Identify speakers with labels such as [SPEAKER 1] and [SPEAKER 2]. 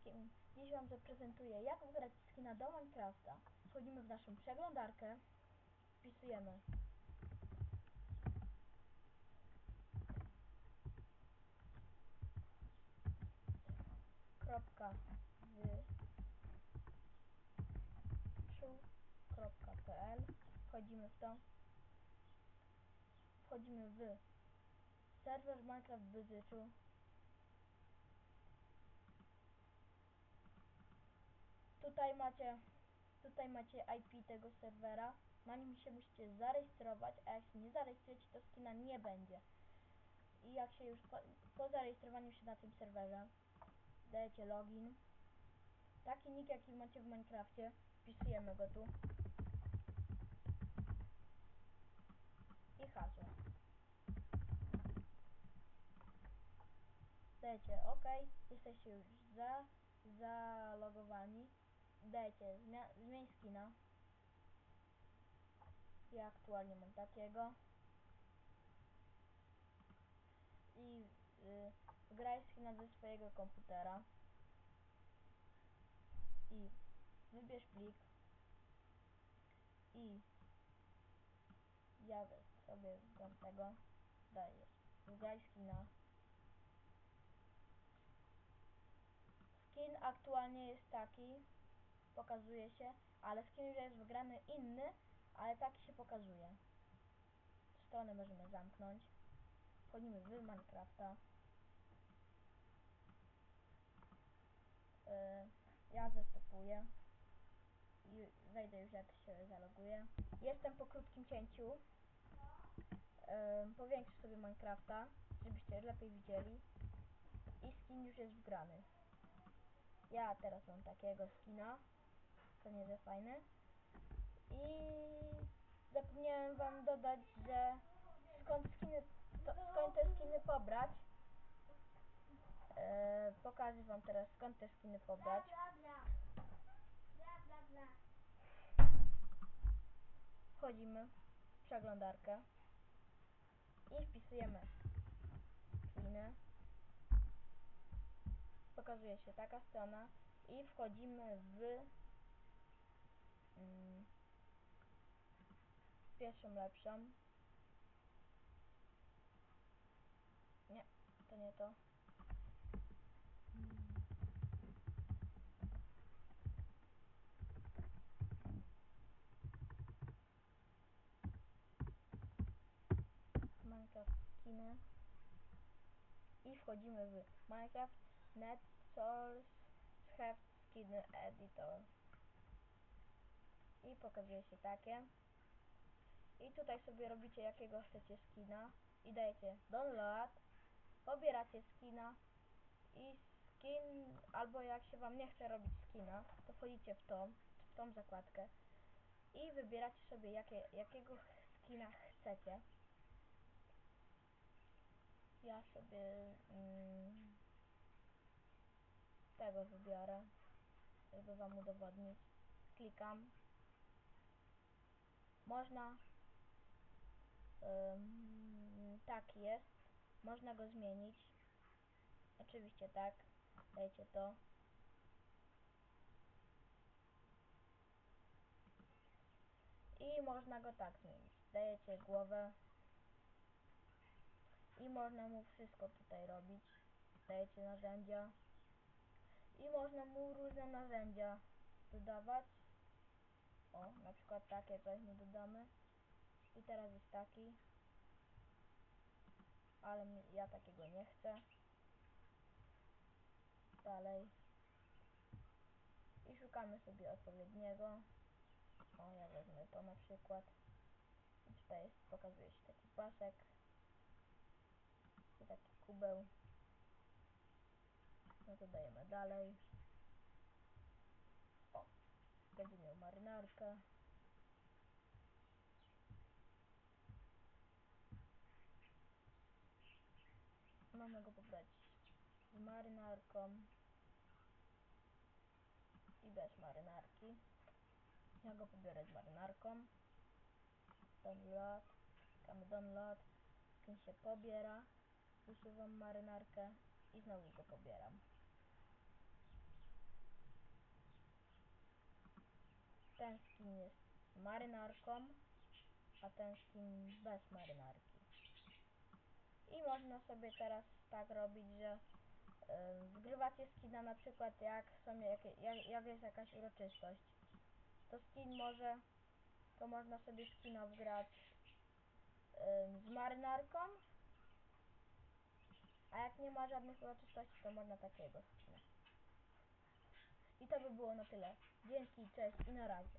[SPEAKER 1] wszystkim! Dziś Wam zaprezentuję jak wygrać skina do Minecrafta. Wchodzimy w naszą przeglądarkę, wpisujemy kropka wyczuł.pl Wchodzimy w to. Wchodzimy w serwer Minecraft Wyzyczu. Tutaj macie tutaj macie IP tego serwera. Na nim się musicie zarejestrować, a jak się nie zarejestrujecie, to skina nie będzie. I jak się już po, po zarejestrowaniu się na tym serwerze dajecie login. Taki nick jaki macie w Minecrafcie, wpisujemy go tu. I hasło. Dajecie OK, jesteście już za, zalogowani. Dajcie zmień skina. Ja aktualnie mam takiego. I y, wgraj skina ze swojego komputera. I wybierz plik. I ja sobie wgram tego. Dajesz. Wgraj skina. Skin aktualnie jest taki, pokazuje się, ale skin już jest wygrany inny, ale taki się pokazuje. Stronę możemy zamknąć. Wchodzimy w Minecrafta. Yy, ja zastopuję. I wejdę już jak się zaloguję. Jestem po krótkim cięciu. Yy, powiększę sobie Minecrafta, żebyście lepiej widzieli. I skin już jest wgrany. Ja teraz mam takiego skina. To nie jest fajny. I zapomniałem wam dodać, że skąd skiny, to, skąd te skiny pobrać. E, pokażę wam teraz skąd te skiny pobrać. Wchodzimy w przeglądarkę i wpisujemy skiny. Pokazuje się taka strona i wchodzimy w pierwszą lepszą. Nie, to nie to. Minecraft skiny i wchodzimy w Minecraft Net Source Have Skin Editor i pokazuje się takie. I tutaj sobie robicie jakiego chcecie skina. I dajecie download pobieracie skina. I skin albo jak się wam nie chce robić skina to wchodzicie w tą, w tą zakładkę. I wybieracie sobie jakie, jakiego skina chcecie. Ja sobie mm, tego wybiorę, żeby wam udowodnić. Klikam. Można tak jest. Można go zmienić. Oczywiście tak. Dajcie to. I można go tak zmienić. Dajecie głowę. I można mu wszystko tutaj robić. Dajecie narzędzia. I można mu różne narzędzia dodawać. O, na przykład takie coś mu dodamy. I teraz jest taki. Ale ja takiego nie chcę. Dalej. I szukamy sobie odpowiedniego. O, ja wezmę to na przykład. I tutaj jest, pokazuje się taki pasek. I taki kubeł. No to dajemy dalej. Będzie miał marynarkę. Mamy go pobrać z marynarką i bez marynarki. Ja go pobiorę z marynarką. Download. Klikamy download. Skin się pobiera. Usuwam marynarkę i znowu go pobieram. Ten skin jest z marynarką, a ten skin bez marynarki. I można sobie teraz tak robić, że y, wgrywacie skina na przykład jak są jak, jak jest jakaś uroczystość. To skin może, to można sobie skina wgrać z marynarką, a jak nie ma żadnych uroczystości, to można takiego skina. I to by było na tyle. Dzięki, cześć i na razie.